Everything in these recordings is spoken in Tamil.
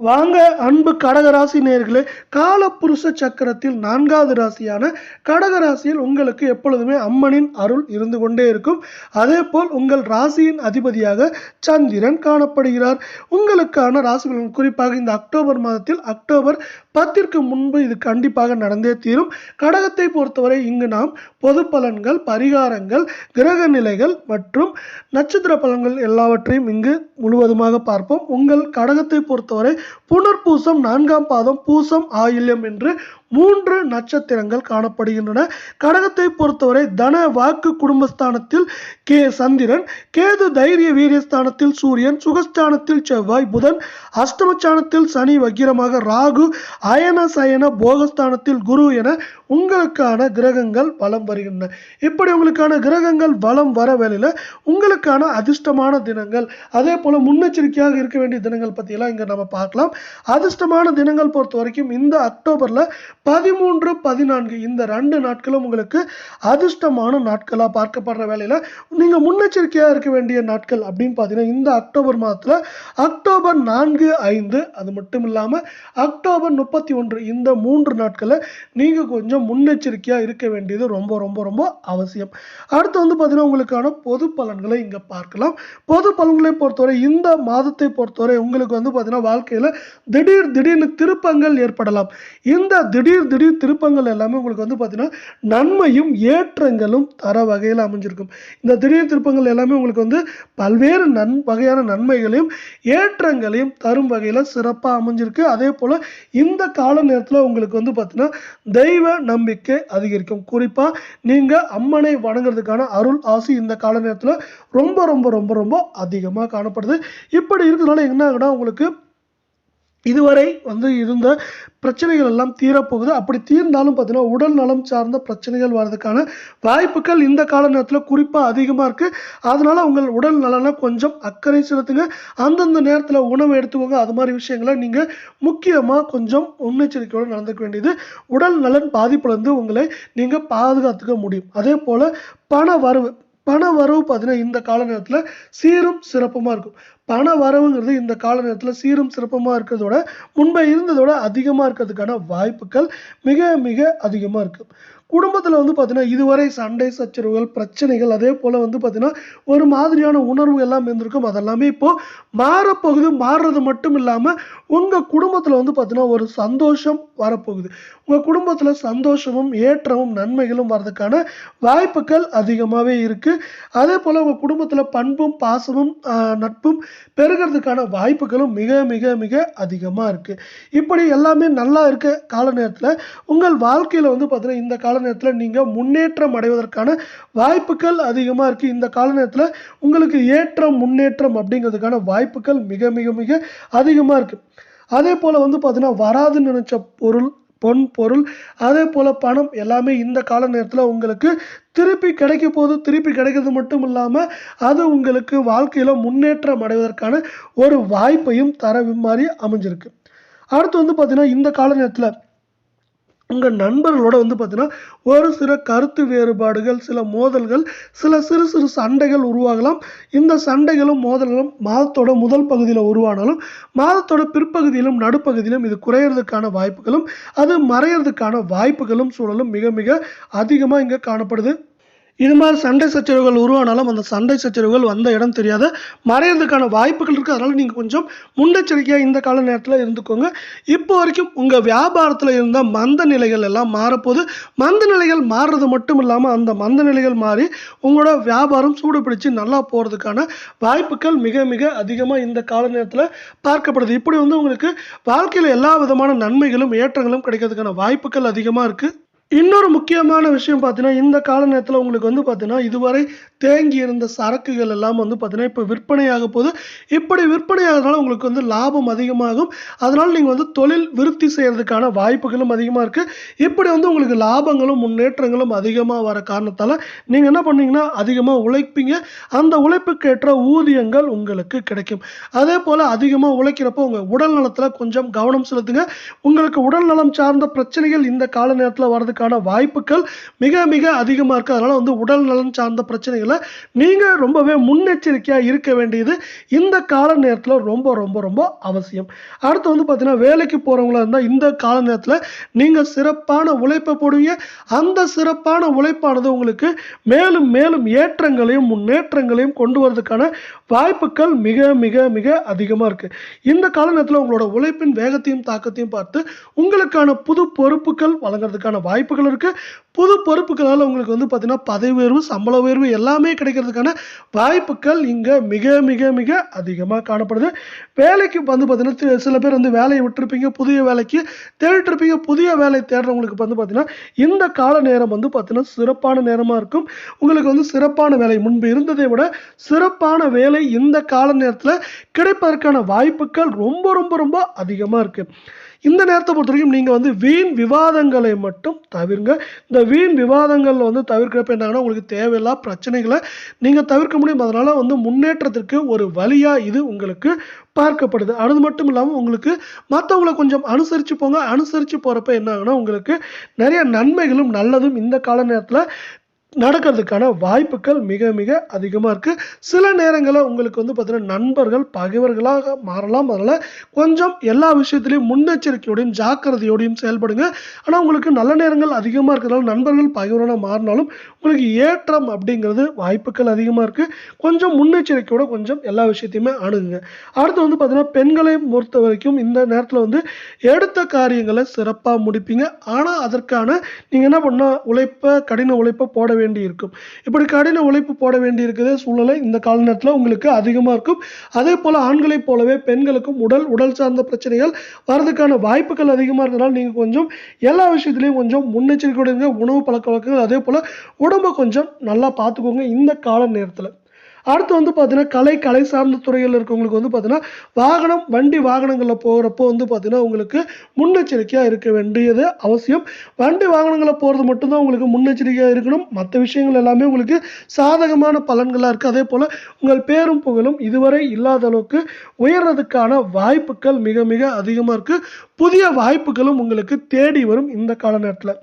வாங்க அன்பு கடகராசி நேர்களே காலப்புருஷ சக்கரத்தில் நான்காவது ராசியான கடகராசியில் உங்களுக்கு எப்பொழுதுமே அம்மனின் அருள் இருந்து கொண்டே இருக்கும். அதே போல் உங்கள் ராசியின் அதிபதியாக சந்திரன் காணப்படுகிறார். உங்களுக்கான ராசிகள் குறிப்பாக இந்த அக்டோபர் மாதத்தில் அக்டோபர் பத்திற்கு முன்பு இது கண்டிப்பாக நடந்தே தீரும். கடகத்தை பொறுத்தவரை இங்கு நாம் பொது பலன்கள் பரிகாரங்கள் கிரக நிலைகள் மற்றும் நட்சத்திர பலன்கள் எல்லாவற்றையும் இங்கு முழுவதுமாக பார்ப்போம். உங்கள் கடகத்தை பொறுத்தவரை புனர்பூசம் நான்காம் பாதம் பூசம் ஆயில்யம் என்று மூன்று நட்சத்திரங்கள் காணப்படுகின்றன. கடகத்தை பொறுத்தவரை தன வாக்கு குடும்பஸ்தானத்தில் கே சந்திரன் கேது தைரிய வீரியஸ்தானத்தில் சூரியன் சுகஸ்தானத்தில் செவ்வாய் புதன் அஷ்டமஸ்தானத்தில் சனி வக்கிரமாக ராகு அயன சயன போகஸ்தானத்தில் குரு என உங்களுக்கான கிரகங்கள் வலம் வருகின்றன. இப்படி உங்களுக்கான கிரகங்கள் வலம் வர வேலையில் உங்களுக்கான அதிர்ஷ்டமான தினங்கள் அதே போல் முன்னெச்சரிக்கையாக இருக்க வேண்டிய தினங்கள் பற்றியெல்லாம் இங்கே நம்ம பார்க்கலாம். அதிர்ஷ்டமான தினங்கள் பொறுத்த வரைக்கும் இந்த அக்டோபரில் பதிமூன்று பதினான்கு இந்த ரெண்டு நாட்களும் உங்களுக்கு அதிர்ஷ்டமான நாட்களாக பார்க்கப்படுற வேலையில் நீங்கள் முன்னெச்சரிக்கையாக இருக்க வேண்டிய நாட்கள் அப்படின்னு பார்த்தீங்கன்னா இந்த அக்டோபர் மாதத்தில் அக்டோபர் நான்கு ஐந்து அது மட்டும் இல்லாமல் அக்டோபர் முப்பத்தி ஒன்று இந்த மூன்று நாட்களில் நீங்கள் கொஞ்சம் முன்னெச்சரிக்கையாக இருக்க வேண்டியது ரொம்ப ரொம்ப ரொம்ப அவசியம். அடுத்து வந்து பார்த்தீங்கன்னா உங்களுக்கான பொது பலன்களை இங்கே பார்க்கலாம். பொது பலன்களை பொறுத்தவரை இந்த மாதத்தை பொறுத்தவரை உங்களுக்கு வந்து பார்த்தீங்கன்னா வாழ்க்கையில் திடீர் திடீர்னு திருப்பங்கள் ஏற்படலாம். இந்த திடீர் திடீர் திருப்பங்கள் எல்லாமே உங்களுக்கு வந்து பார்த்தீங்கன்னா நன்மையும் ஏற்றங்களும் தர வகையில் அமைஞ்சிருக்கும். இந்த திடீர் திருப்பங்கள் எல்லாமே உங்களுக்கு வந்து பல்வேறு நன் வகையான நன்மைகளையும் ஏற்றங்களையும் தரும் வகையில் சிறப்பாக அமைஞ்சிருக்கு. அதே போல் இந்த கால நேரத்தில் உங்களுக்கு வந்து பார்த்தீங்கன்னா தெய்வ நம்பிக்கை அதிகரிக்கும். குறிப்பாக நீங்கள் அம்மனை வணங்குறதுக்கான அருள் ஆசி இந்த கால நேரத்தில் ரொம்ப ரொம்ப ரொம்ப ரொம்ப அதிகமாக காணப்படுது. இப்படி இருக்கிறதுனால என்ன ஆகுனா உங்களுக்கு இதுவரை வந்து இருந்த பிரச்சனைகள் எல்லாம் தீரப்போகுது. அப்படி தீர்ந்தாலும் பார்த்தீங்கன்னா உடல் நலம் சார்ந்த பிரச்சனைகள் வர்றதுக்கான வாய்ப்புகள் இந்த கால நேரத்தில் குறிப்பாக அதிகமாக இருக்குது அதனால் உங்கள் உடல் நலனை கொஞ்சம் அக்கறை செலுத்துங்க. அந்தந்த நேரத்தில் உணவு எடுத்துக்கோங்க. அது மாதிரி விஷயங்களை நீங்கள் முக்கியமாக கொஞ்சம் முன்னெச்சரிக்கையோடு நடந்துக்க வேண்டியது. உடல் நலன் பாதிப்புலேருந்து உங்களை நீங்கள் பாதுகாத்துக்க முடியும். அதே போல் பண வரவு பண வரவு பார்த்தீங்கன்னா இந்த கால நேரத்தில் சீரும் சிறப்புமாக இருக்கும். பண வரவுங்கிறது இந்த கால நேரத்தில் சீரும் சிறப்பமாக இருக்கிறதோட முன்பே இருந்ததோட அதிகமாக இருக்கிறதுக்கான வாய்ப்புகள் மிக மிக அதிகமாக இருக்குது குடும்பத்தில் வந்து பார்த்தீங்கன்னா இதுவரை சண்டை சச்சரவுகள் பிரச்சனைகள் அதே போல் வந்து பார்த்தீங்கன்னா ஒரு மாதிரியான உணர்வு எல்லாம் இருந்திருக்கும். அதெல்லாமே இப்போது மாறப்போகுது. மாறுறது மட்டும் இல்லாமல் உங்கள் குடும்பத்தில் வந்து பார்த்தீங்கன்னா ஒரு சந்தோஷம் வரப்போகுது. உங்கள் குடும்பத்தில் சந்தோஷமும் ஏற்றமும் நன்மைகளும் வர்றதுக்கான வாய்ப்புகள் அதிகமாகவே இருக்குது அதே போல் உங்கள் குடும்பத்தில் பண்பும் பாசமும் நட்பும் பெருகிறதுக்கான வாய்ப்புகளும் மிக மிக மிக அதிகமாக இருக்குது இப்படி எல்லாமே நல்லா இருக்க கால நேரத்தில் உங்கள் வாழ்க்கையில் வந்து பார்த்தீங்கன்னா இந்த கால நேரத்தில் நீங்கள் முன்னேற்றம் அடைவதற்கான வாய்ப்புகள் அதிகமாக இருக்குது இந்த கால நேரத்தில் உங்களுக்கு ஏற்றம் முன்னேற்றம் அப்படிங்கிறதுக்கான வாய்ப்புகள் மிக மிக மிக அதிகமாக இருக்குது அதே போல் வந்து பார்த்தீங்கன்னா வராதுன்னு நினச்ச பொருள் பொன் பொருள் அதே போல் பணம் எல்லாமே இந்த கால நேரத்தில் உங்களுக்கு திருப்பி கிடைக்க போது திருப்பி கிடைக்கிறது மட்டும் இல்லாமல் அது உங்களுக்கு வாழ்க்கையில் முன்னேற்றம் அடைவதற்கான ஒரு வாய்ப்பையும் தர மாதிரி அமைஞ்சிருக்கு. அடுத்து வந்து பார்த்திங்கன்னா இந்த கால நேரத்தில் உங்கள் நண்பர்களோட வந்து பார்த்தீங்கன்னா ஒரு சில கருத்து வேறுபாடுகள் சில மோதல்கள் சில சிறு சிறு சண்டைகள் உருவாகலாம். இந்த சண்டைகளும் மோதல்களும் மாதத்தோட முதல் பகுதியில் உருவானாலும் மாதத்தோட பிற்பகுதியிலும் நடுப்பகுதியிலும் இது குறையிறதுக்கான வாய்ப்புகளும் அது மறையிறதுக்கான வாய்ப்புகளும் சூழலும் மிக மிக அதிகமாக இங்கே காணப்படுது. இது மாதிரி சண்டை சச்சரவுகள் உருவானாலும் அந்த சண்டை சச்சரவுகள் வந்த இடம் தெரியாத மறையிறதுக்கான வாய்ப்புகள் இருக்குது அதனால் நீங்கள் கொஞ்சம் முன்னெச்சரிக்கையாக இந்த கால நேரத்தில் இருந்துக்கோங்க. இப்போ வரைக்கும் உங்கள் வியாபாரத்தில் இருந்த மந்த நிலைகள் எல்லாம் மாறப்போது மந்த நிலைகள் மாறுறது மட்டும் இல்லாமல் அந்த மந்த நிலைகள் மாறி உங்களோட வியாபாரம் சூடு பிடிச்சு நல்லா போகிறதுக்கான வாய்ப்புகள் மிக மிக அதிகமாக இந்த கால நேரத்தில் பார்க்கப்படுது. இப்படி வந்து உங்களுக்கு வாழ்க்கையில் எல்லா விதமான நன்மைகளும் ஏற்றங்களும் கிடைக்கிறதுக்கான வாய்ப்புகள் அதிகமாக இருக்குது இன்னொரு முக்கியமான விஷயம் பார்த்தீங்கன்னா இந்த கால நேரத்தில் உங்களுக்கு வந்து பார்த்தீங்கன்னா இதுவரை தேங்கி இருந்த சரக்குகள் எல்லாம் வந்து பார்த்தீங்கன்னா இப்போ விற்பனையாக போகுது. இப்படி விற்பனையாகிறதுனால உங்களுக்கு வந்து லாபம் அதிகமாகும். அதனால் நீங்கள் வந்து தொழில் விருத்தி செய்கிறதுக்கான வாய்ப்புகளும் அதிகமாக இருக்குது இப்படி வந்து உங்களுக்கு லாபங்களும் முன்னேற்றங்களும் அதிகமாக வர காரணத்தால் நீங்கள் என்ன பண்ணீங்கன்னா அதிகமாக உழைப்பீங்க. அந்த உழைப்புக்கேற்ற ஊதியங்கள் உங்களுக்கு கிடைக்கும். அதே போல் அதிகமாக உழைக்கிறப்போ உங்கள் உடல் நலத்தில் கொஞ்சம் கவனம் செலுத்துங்க. உங்களுக்கு உடல் நலம் சார்ந்த பிரச்சனைகள் இந்த கால நேரத்தில் வரதுக்கு வர்றதுக்கான வாய்ப்புகள் மிக மிக அதிகமாக இருக்குது அதனால் வந்து உடல் நலன் சார்ந்த பிரச்சனைகளை நீங்கள் ரொம்பவே முன்னெச்சரிக்கையாக இருக்க வேண்டியது இந்த கால நேரத்தில் ரொம்ப ரொம்ப ரொம்ப அவசியம். அடுத்து வந்து பார்த்தீங்கன்னா வேலைக்கு போகிறவங்களா இருந்தால் இந்த கால நேரத்தில் நீங்கள் சிறப்பான உழைப்பை போடுவீங்க. அந்த சிறப்பான உழைப்பானது உங்களுக்கு மேலும் மேலும் ஏற்றங்களையும் முன்னேற்றங்களையும் கொண்டு வரதுக்கான வாய்ப்புகள் மிக மிக மிக அதிகமாக இருக்குது இந்த கால நேரத்தில் உங்களோட உழைப்பின் வேகத்தையும் தாக்கத்தையும் பார்த்து உங்களுக்கான புது பொறுப்புகள் வழங்குறதுக்கான வாய்ப்புகள் இருக்குது புது பொறுப்புகளால் உங்களுக்கு வந்து பார்த்திங்கன்னா பதவி உயர்வு சம்பள உயர்வு எல்லாமே கிடைக்கிறதுக்கான வாய்ப்புகள் இங்கே மிக மிக மிக அதிகமாக காணப்படுது. வேலைக்கு வந்து பார்த்திங்கன்னா சில பேர் வந்து வேலையை விட்டுருப்பீங்க புதிய வேலைக்கு தேடிட்டு இருப்பீங்க புதிய வேலை தேடுறவங்களுக்கு வந்து பார்த்தீங்கன்னா இந்த கால நேரம் வந்து பார்த்திங்கன்னா சிறப்பான நேரமாக இருக்கும். உங்களுக்கு வந்து சிறப்பான வேலை முன்பு இருந்ததை விட சிறப்பான வேலை இந்த கால நேரத்தில் கிடைப்பதற்கான வாய்ப்புகள் ரொம்ப ரொம்ப ரொம்ப அதிகமாக இருக்குது இந்த நேரத்தை பொறுத்த வரைக்கும் நீங்கள் வந்து வீண் விவாதங்களை மட்டும் தவிருங்க. இந்த வீண் விவாதங்களில் வந்து தவிர்க்கிறப்ப என்னாங்கன்னா உங்களுக்கு தேவையில்லா பிரச்சனைகளை நீங்கள் தவிர்க்க முடியும். அதனால் வந்து முன்னேற்றத்திற்கு ஒரு வழியாக இது உங்களுக்கு பார்க்கப்படுது. அது மட்டும் இல்லாமல் உங்களுக்கு மற்றவங்கள கொஞ்சம் அனுசரித்து போங்க. அனுசரித்து போகிறப்ப என்ன ஆகுனா உங்களுக்கு நிறைய நன்மைகளும் நல்லதும் இந்த கால நேரத்தில் நடக்கிறதுக்கான வாய்ப்புகள் மிக மிக அதிகமாக இருக்குது சில நேரங்களில் உங்களுக்கு வந்து பார்த்தீங்கன்னா நண்பர்கள் பகைவர்களாக மாறலாம். அதனால் கொஞ்சம் எல்லா விஷயத்துலையும் முன்னெச்சரிக்கையோடையும் ஜாக்கிரதையோடையும் செயல்படுங்க. ஆனால் உங்களுக்கு நல்ல நேரங்கள் அதிகமாக இருக்கிறதால நண்பர்கள் பகைவராக மாறினாலும் உங்களுக்கு ஏற்றம் அப்படிங்கிறது வாய்ப்புகள் அதிகமாக இருக்குது கொஞ்சம் முன்னெச்சரிக்கையோட கொஞ்சம் எல்லா விஷயத்தையுமே அணுகுங்க. அடுத்து வந்து பார்த்தீங்கன்னா பெண்களை பொறுத்த வரைக்கும் இந்த நேரத்தில் வந்து எடுத்த காரியங்களை சிறப்பாக முடிப்பீங்க. ஆனால் அதற்கான நீங்கள் என்ன பண்ணால் உழைப்பை கடின உழைப்பை போட வேண்டி இருக்கும் இப்படி கடின உழைப்பு போட வேண்டி இருக்கிற சூழ்நிலை இந்த கால நேரத்தில் உங்களுக்கு அதிகமாக இருக்கும். அதே போல் ஆண்களைப் போலவே பெண்களுக்கும் உடல் உடல் சார்ந்த பிரச்சனைகள் வரதுக்கான வாய்ப்புகள் அதிகமாக இருக்கிறதால நீங்கள் கொஞ்சம் எல்லா விஷயத்துலையும் கொஞ்சம் முன்னெச்சரிக்கையோட இருங்க. உணவு பழக்க வழக்கங்கள் அதே போல் உடம்பை கொஞ்சம் நல்லா பார்த்துக்கோங்க இந்த கால நேரத்தில். அடுத்து வந்து பார்த்தீங்கன்னா கலை கலை சார்ந்த துறையில் இருக்கவங்களுக்கு வந்து பார்த்தீங்கன்னா வாகனம் வண்டி வாகனங்களில் போகிறப்போ வந்து பார்த்தீங்கன்னா உங்களுக்கு முன்னெச்சரிக்கையாக இருக்க வேண்டியது அவசியம். வண்டி வாகனங்களில் போகிறது மட்டும்தான் உங்களுக்கு முன்னெச்சரிக்கையாக இருக்கணும். மற்ற விஷயங்கள் எல்லாமே உங்களுக்கு சாதகமான பலன்களாக இருக்குது அதே போல் உங்கள் பேரும் புகழும் இதுவரை இல்லாத அளவுக்கு உயர்றதுக்கான வாய்ப்புகள் மிக மிக அதிகமாக இருக்குது புதிய வாய்ப்புகளும் உங்களுக்கு தேடி வரும் இந்த கால நேரத்தில்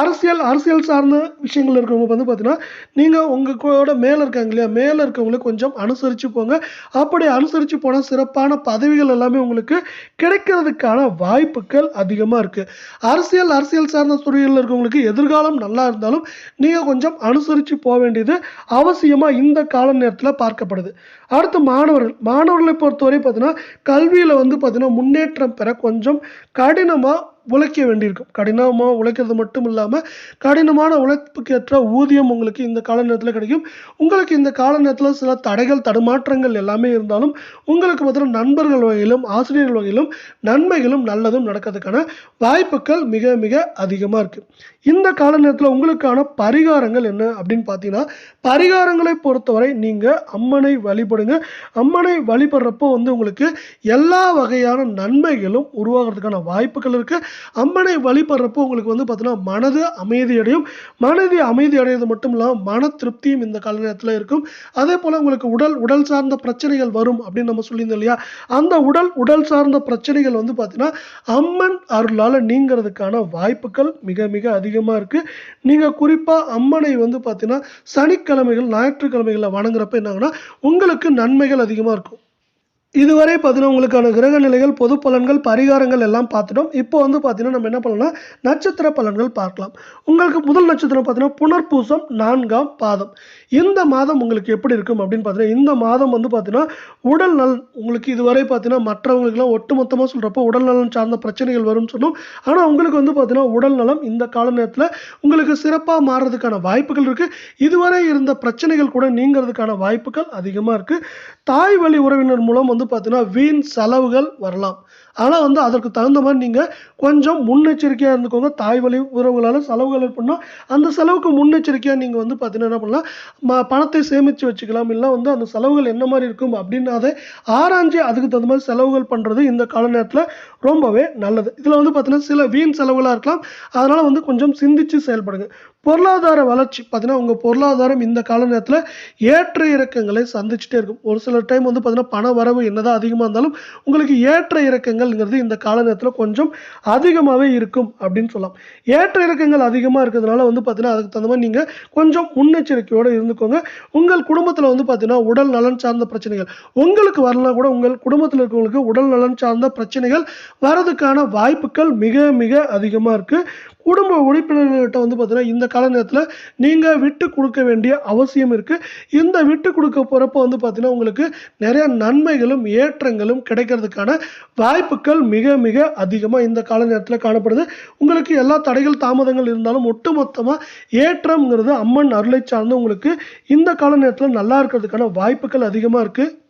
அரசியல் அரசியல் சார்ந்த விஷயங்கள் இருக்கிறவங்க வந்து பார்த்தீங்கன்னா நீங்கள் உங்கள் கூட மேலே இருக்காங்க இல்லையா? மேலே இருக்கவங்கள கொஞ்சம் அனுசரித்து போங்க. அப்படி அனுசரித்து போனால் சிறப்பான பதவிகள் எல்லாமே உங்களுக்கு கிடைக்கிறதுக்கான வாய்ப்புகள் அதிகமாக இருக்குது அரசியல் அரசியல் சார்ந்த துறையில் இருக்கவங்களுக்கு எதிர்காலம் நல்லா இருந்தாலும் நீங்கள் கொஞ்சம் அனுசரித்து போக வேண்டியது அவசியமாக இந்த கால நேரத்தில் பார்க்கப்படுது. அடுத்து மாணவர்கள். மாணவர்களை பொறுத்தவரை பார்த்தீங்கன்னா கல்வியில் வந்து பார்த்தீங்கன்னா முன்னேற்றம் பெற கொஞ்சம் கடினமாக உழைக்க வேண்டியிருக்கும். கடினமாக உழைக்கிறது மட்டும் இல்லாமல் கடினமான உழைப்புக்கு ஏற்ற ஊதியம் உங்களுக்கு இந்த கால நேரத்தில் கிடைக்கும். உங்களுக்கு இந்த கால நேரத்தில் சில தடைகள் தடுமாற்றங்கள் எல்லாமே இருந்தாலும் உங்களுக்கு பார்த்தீங்கன்னா நண்பர்கள் வகையிலும் ஆசிரியர்கள் வகையிலும் நன்மைகளும் நல்லதும் நடக்கிறதுக்கான வாய்ப்புகள் மிக மிக அதிகமாக இருக்குது இந்த கால நேரத்தில் உங்களுக்கான பரிகாரங்கள் என்ன அப்படின்னு பார்த்தீங்கன்னா பரிகாரங்களை பொறுத்தவரை நீங்கள் அம்மனை வழிபடுங்க. அம்மனை வழிபடுறப்போ வந்து உங்களுக்கு எல்லா வகையான நன்மைகளும் உருவாகிறதுக்கான வாய்ப்புகள் இருக்குது அம்மனை வழிபடுறப்போ உங்களுக்கு வந்து பார்த்தீங்கன்னா மனது அமைதியடையும். மனது அமைதி அடைவது மட்டும் இல்லாமல் மன திருப்தியும் இந்த கால நேரத்தில் இருக்கும். அதே போல் உங்களுக்கு உடல் உடல் சார்ந்த பிரச்சனைகள் வரும் அப்படின்னு நம்ம சொல்லியிருந்தோம் இல்லையா? அந்த உடல் உடல் சார்ந்த பிரச்சனைகள் வந்து பார்த்தீங்கன்னா அம்மன் அருளால் நீங்கிறதுக்கான வாய்ப்புகள் மிக மிக அதிகமாக இருக்குது நீங்கள் குறிப்பாக அம்மனை வந்து பார்த்தீங்கன்னா சனிக்கிழமைகள் ஞாயிற்றுக்கிழமைகளில் வணங்குறப்ப என்னாங்கன்னா உங்களுக்கு நன்மைகள் அதிகமாக இருக்கும். இதுவரை பார்த்தீங்கன்னா உங்களுக்கான கிரக நிலைகள் பொது பலன்கள் பரிகாரங்கள் எல்லாம் பார்த்துட்டோம். இப்போ வந்து பார்த்தீங்கன்னா நம்ம என்ன பண்ணலாம் நட்சத்திர பலன்கள் பார்க்கலாம். உங்களுக்கு முதல் நட்சத்திரம் பார்த்தீங்கன்னா புனர்பூசம் நான்காம் பாதம். இந்த மாதம் உங்களுக்கு எப்படி இருக்கும் அப்படின்னு பார்த்தீங்கன்னா இந்த மாதம் வந்து பார்த்தீங்கன்னா உடல் நலன் உங்களுக்கு இதுவரை பார்த்தீங்கன்னா மற்றவங்களுக்குலாம் ஒட்டு மொத்தமாக சொல்கிறப்போ உடல் நலன் சார்ந்த பிரச்சனைகள் வரும்னு சொன்னோம். ஆனால் உங்களுக்கு வந்து பார்த்தீங்கன்னா உடல் நலம் இந்த கால நேரத்தில் உங்களுக்கு சிறப்பாக மாறுறதுக்கான வாய்ப்புகள் இருக்குது இதுவரை இருந்த பிரச்சனைகள் கூட நீங்கிறதுக்கான வாய்ப்புகள் அதிகமாக இருக்குது தாய் வழி உறவினர் மூலம் வந்து பார்த்தீங்கன்னா வீண் செலவுகள் வரலாம். ஆனால் வந்து அதற்கு தகுந்த மாதிரி நீங்கள் கொஞ்சம் முன்னெச்சரிக்கையாக இருந்துக்கோங்க. தாய் வழி உறவுகளால் செலவுகள் ஏற்படணும் அந்த செலவுக்கு முன்னெச்சரிக்கையாக நீங்கள் வந்து பார்த்தீங்கன்னா என்ன பண்ணலாம்? ம பணத்தை சேமித்து வச்சுக்கலாம். இல்லை வந்து அந்த செலவுகள் என்ன மாதிரி இருக்கும் அப்படின்னு அதை ஆராய்ஞ்சு அதுக்கு தகுந்த மாதிரி செலவுகள் பண்ணுறது இந்த கால நேரத்தில் ரொம்பவே நல்லது. இதில் வந்து பார்த்தீங்கன்னா சில வீண் செலவுகளாக இருக்கலாம். அதனால் வந்து கொஞ்சம் சிந்திச்சு செயல்படுங்க. பொருளாதார வளர்ச்சி பார்த்தீங்கன்னா உங்கள் பொருளாதாரம் இந்த கால நேரத்தில் ஏற்ற இறக்கங்களை சந்திச்சுட்டே இருக்கும். ஒரு சில டைம் வந்து பார்த்தீங்கன்னா பண வரவு என்னதான் அதிகமாக இருந்தாலும் உங்களுக்கு ஏற்ற இறக்கங்கள்ங்கிறது இந்த கால நேரத்தில் கொஞ்சம் அதிகமாகவே இருக்கும் அப்படின்னு சொல்லலாம். ஏற்ற இறக்கங்கள் அதிகமாக இருக்கிறதுனால வந்து பார்த்தீங்கன்னா அதுக்கு தகுந்த மாதிரி நீங்கள் கொஞ்சம் முன்னெச்சரிக்கையோடு இருந்துக்கோங்க. உங்கள் குடும்பத்தில் வந்து பார்த்தீங்கன்னா உடல் நலன் சார்ந்த பிரச்சனைகள். உங்களுக்கு வரலாம் கூட உங்கள் குடும்பத்தில் இருக்கவங்களுக்கு உடல் நலன் சார்ந்த பிரச்சனைகள் வரதுக்கான வாய்ப்புகள் மிக மிக அதிகமாக இருக்குது குடும்ப உறுப்பினர்கள்கிட்ட வந்து பார்த்தீங்கன்னா இந்த கால நேரத்தில் நீங்கள் விட்டு கொடுக்க வேண்டிய அவசியம் இருக்குது இந்த விட்டு கொடுக்க போகிறப்ப வந்து பார்த்தீங்கன்னா உங்களுக்கு நிறைய நன்மைகளும் ஏற்றங்களும் கிடைக்கிறதுக்கான வாய்ப்புகள் மிக மிக அதிகமாக இந்த கால நேரத்தில் காணப்படுது. உங்களுக்கு எல்லா தடைகள் தாமதங்கள் இருந்தாலும் ஒட்டுமொத்தமாக ஏற்றம்ங்கிறது அம்மன் அருளை சார்ந்து உங்களுக்கு இந்த கால நேரத்தில் நல்லா இருக்கிறதுக்கான வாய்ப்புகள் அதிகமாக இருக்குது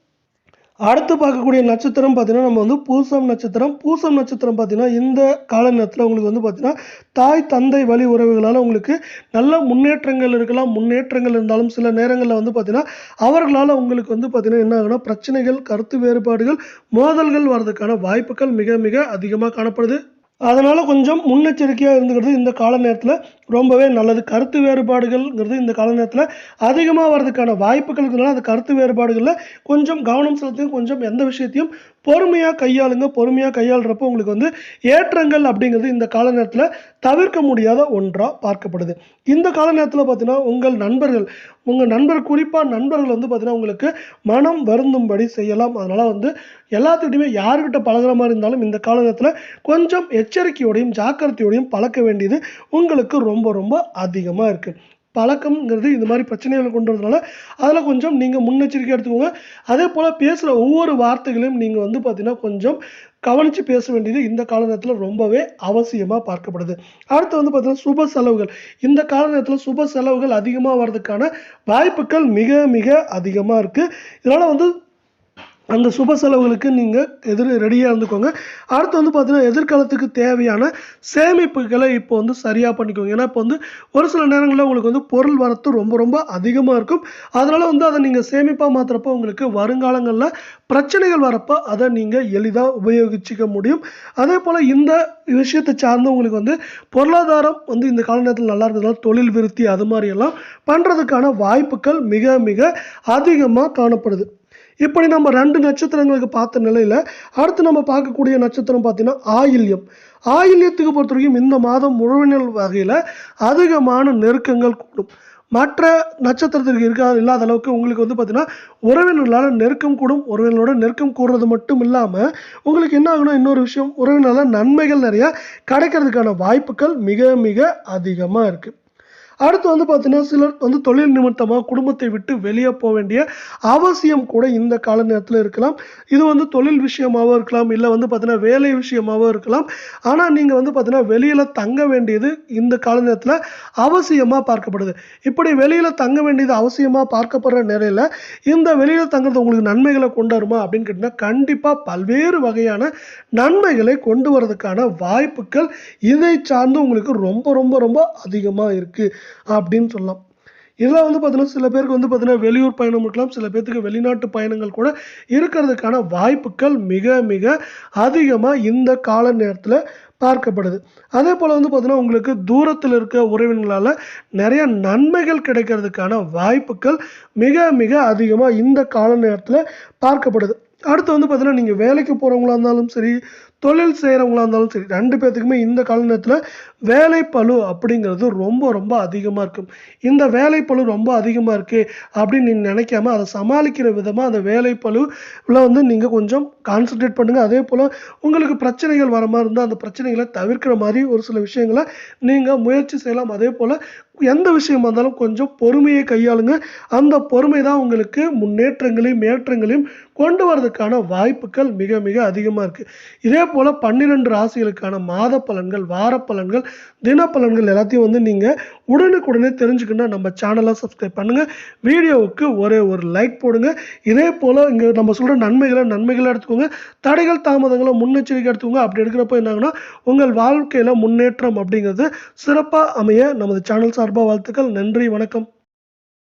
அடுத்து பார்க்கக்கூடிய நட்சத்திரம் பார்த்தீங்கன்னா நம்ம வந்து பூசம் நட்சத்திரம். பூசம் நட்சத்திரம் பார்த்தீங்கன்னா இந்த கால நேரத்தில் உங்களுக்கு வந்து பார்த்தீங்கன்னா தாய் தந்தை வழி உறவுகளால் உங்களுக்கு நல்ல முன்னேற்றங்கள் இருக்கலாம். முன்னேற்றங்கள் இருந்தாலும் சில நேரங்களில் வந்து பார்த்தீங்கன்னா அவர்களால் உங்களுக்கு வந்து பார்த்தீங்கன்னா என்ன ஆகுனா பிரச்சனைகள் கருத்து வேறுபாடுகள் மோதல்கள் வர்றதுக்கான வாய்ப்புகள் மிக மிக அதிகமாக காணப்படுது. அதனால் கொஞ்சம் முன்னெச்சரிக்கையாக இருந்துக்கிறது இந்த கால நேரத்தில் ரொம்பவே நல்லது. கருத்து வேறுபாடுகள்ங்கிறது இந்த கால நேரத்தில் அதிகமாக வர்றதுக்கான வாய்ப்புகள் இருந்தாலும் அந்த கருத்து வேறுபாடுகளில் கொஞ்சம் கவனம் செலுத்தியும் கொஞ்சம் எந்த விஷயத்தையும் பொறுமையாக கையாளுங்க. பொறுமையாக கையாளுறப்போ உங்களுக்கு வந்து ஏற்றங்கள் அப்படிங்கிறது இந்த கால நேரத்தில் தவிர்க்க முடியாத ஒன்றாக பார்க்கப்படுது. இந்த கால நேரத்தில் பார்த்தீங்கன்னா உங்கள் நண்பர்கள் உங்கள் நண்பர் குறிப்பாக நண்பர்கள் வந்து பார்த்தீங்கன்னா உங்களுக்கு மனம் வருந்தும்படி செய்யலாம். அதனால் வந்து எல்லாத்துக்கிட்டையுமே யாருக்கிட்ட பழகுற மாதிரி இருந்தாலும் இந்த கால நேரத்தில் கொஞ்சம் எச்சரிக்கையோடையும் ஜாக்கிரதையோடையும் பழக்க வேண்டியது உங்களுக்கு ரொம்ப ரொம்ப ரொம்ப அதிகமாக இருக்குது பழக்கம்ங்கிறது இந்த மாதிரி பிரச்சனைகளை கொண்டு வரதுனால அதில் கொஞ்சம் நீங்கள் முன்னெச்சரிக்கை எடுத்துக்கோங்க. அதே போல் பேசுகிற ஒவ்வொரு வார்த்தைகளையும் நீங்கள் வந்து பார்த்தீங்கன்னா கொஞ்சம் கவனித்து பேச வேண்டியது இந்த காலநேரத்தில் ரொம்பவே அவசியமாக பார்க்கப்படுது. அடுத்து வந்து பார்த்தீங்கன்னா சுப செலவுகள். இந்த காலநேரத்தில் சுப செலவுகள் அதிகமாக வர்றதுக்கான வாய்ப்புகள் மிக மிக அதிகமாக இருக்குது இதனால் வந்து அந்த சுப செலவுகளுக்கு நீங்கள் எதிர் ரெடியாக இருந்துக்கோங்க. அடுத்து வந்து பார்த்தீங்கன்னா எதிர்காலத்துக்கு தேவையான சேமிப்புகளை இப்போ வந்து சரியாக பண்ணிக்கோங்க. ஏன்னா இப்போ வந்து ஒரு சில நேரங்களில் உங்களுக்கு வந்து பொருள் வரத்து ரொம்ப ரொம்ப அதிகமாக இருக்கும். அதனால் வந்து அதை நீங்கள் சேமிப்பாக மாற்றுறப்போ உங்களுக்கு வருங்காலங்களில் பிரச்சனைகள் வரப்போ அதை நீங்கள் எளிதாக உபயோகிச்சிக்க முடியும். அதே போல் இந்த விஷயத்தை சார்ந்து உங்களுக்கு வந்து பொருளாதாரம் வந்து இந்த கால நேரத்தில் நல்லா இருக்கிறதுனால தொழில் விருத்தி அது மாதிரியெல்லாம் பண்ணுறதுக்கான வாய்ப்புகள் மிக மிக அதிகமாக காணப்படுது. இப்படி நம்ம ரெண்டு நட்சத்திரங்களுக்கு பார்த்த நிலையில் அடுத்து நம்ம பார்க்கக்கூடிய நட்சத்திரம் பார்த்தீங்கன்னா ஆயில்யம். ஆயில்யத்துக்கு பொறுத்த வரைக்கும் இந்த மாதம் உறவினர் வகையில் அதிகமான நெருக்கங்கள் கூடும். மற்ற நட்சத்திரத்திற்கு இருக்கா இல்லாத அளவுக்கு உங்களுக்கு வந்து பார்த்தீங்கன்னா உறவினர்களால் நெருக்கம் கூடும். உறவினரோட நெருக்கம் கூடுறது மட்டும் இல்லாமல் உங்களுக்கு என்ன ஆகணும் இன்னொரு விஷயம் உறவினரால் நன்மைகள் நிறையா கிடைக்கிறதுக்கான வாய்ப்புகள் மிக மிக அதிகமாக இருக்குது அடுத்து வந்து பார்த்தீங்கன்னா சிலர் வந்து தொழில் நிமித்தமாக குடும்பத்தை விட்டு வெளியே போக வேண்டிய அவசியம் கூட இந்த கால நேரத்தில் இருக்கலாம். இது வந்து தொழில் விஷயமாகவும் இருக்கலாம் இல்லை வந்து பார்த்தீங்கன்னா வேலை விஷயமாகவும் இருக்கலாம். ஆனால் நீங்கள் வந்து பார்த்தீங்கன்னா வெளியில் தங்க வேண்டியது இந்த கால நேரத்தில் அவசியமாக பார்க்கப்படுது. இப்படி வெளியில் தங்க வேண்டியது அவசியமாக பார்க்கப்படுற நிலையில் இந்த வெளியில் தங்குறது உங்களுக்கு நன்மைகளை கொண்டு வருமா அப்படின்னு கேட்டிங்கன்னா கண்டிப்பாக பல்வேறு வகையான நன்மைகளை கொண்டு வரதுக்கான வாய்ப்புகள் இதை சார்ந்து உங்களுக்கு ரொம்ப ரொம்ப ரொம்ப அதிகமாக இருக்குது அப்படின்னு சொல்லலாம். இதில் வந்து பார்த்தீங்கன்னா சில பேருக்கு வந்து பார்த்தீங்கன்னா வெளியூர் பயணம் இருக்கலாம் சில பேர்த்துக்கு வெளிநாட்டு பயணங்கள் கூட இருக்கிறதுக்கான வாய்ப்புகள் மிக மிக அதிகமாக இந்த கால நேரத்தில் பார்க்கப்படுது. அதே போல் வந்து பார்த்தீங்கன்னா உங்களுக்கு தூரத்தில் இருக்க உறவினர்களால் நிறைய நன்மைகள் கிடைக்கிறதுக்கான வாய்ப்புகள் மிக மிக அதிகமாக இந்த கால நேரத்தில் பார்க்கப்படுது. அடுத்து வந்து பார்த்தீங்கன்னா நீங்கள் வேலைக்கு போகிறவங்களா இருந்தாலும் சரி தொழில் செய்கிறவங்களா இருந்தாலும் சரி ரெண்டு பேர்த்துக்குமே இந்த கால நேரத்தில் வேலைப்பளு அப்படிங்கிறது ரொம்ப ரொம்ப அதிகமாக இருக்கும். இந்த வேலைப்பளு ரொம்ப அதிகமாக இருக்குது அப்படின்னு நீங்கள் நினைக்காம அதை சமாளிக்கிற விதமாக அந்த வேலைப்பளுவில் வந்து நீங்கள் கொஞ்சம் கான்சன்ட்ரேட் பண்ணுங்கள் அதே போல் உங்களுக்கு பிரச்சனைகள் வர மாதிரி இருந்தால் அந்த பிரச்சனைகளை தவிர்க்கிற மாதிரி ஒரு சில விஷயங்களை நீங்கள் முயற்சி செய்யலாம். அதே போல் எந்த விஷயமா இருந்தாலும் கொஞ்சம் பொறுமையை கையாளுங்க. அந்த பொறுமை தான் உங்களுக்கு முன்னேற்றங்களையும் ஏற்றங்களையும் கொண்டு வரதுக்கான வாய்ப்புகள் மிக மிக அதிகமாக இருக்குது இதே போல் பன்னிரெண்டு ராசிகளுக்கான மாத பலன்கள் வார பலன்கள் தின பலன்கள் எல்லாத்தையும் வந்து நீங்கள் உடனுக்குடனே தெரிஞ்சுக்கணும்னா நம்ம சேனலை சப்ஸ்கிரைப் பண்ணுங்கள் வீடியோவுக்கு ஒரே ஒரு லைக் போடுங்க. இதே போல் இங்கே நம்ம சொல்கிற நன்மைகளை நன்மைகளை எடுத்துக்கோங்க. தடைகள் தாமதங்களை முன்னெச்சரிக்கை எடுத்துக்கோங்க. அப்படி எடுக்கிறப்ப என்னாங்கன்னா உங்கள் வாழ்க்கையில் முன்னேற்றம் அப்படிங்கிறது சிறப்பாக அமைய நமது சேனல் சார்பாக வாழ்த்துக்கள். நன்றி வணக்கம்.